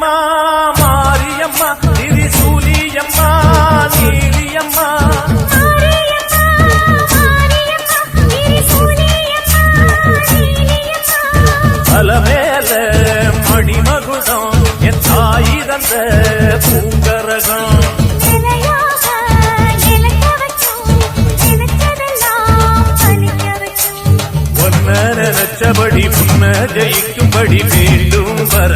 மாரியம்மா மாரியம்மா திரிசூலியம்மா நீலியம்மா. அலமேல மணிமகுடம் என் தாய் தந்த பூங்கரகம். நினைச்சபடி முன்ன ஜெயிக்கும்படி மீண்டும் வர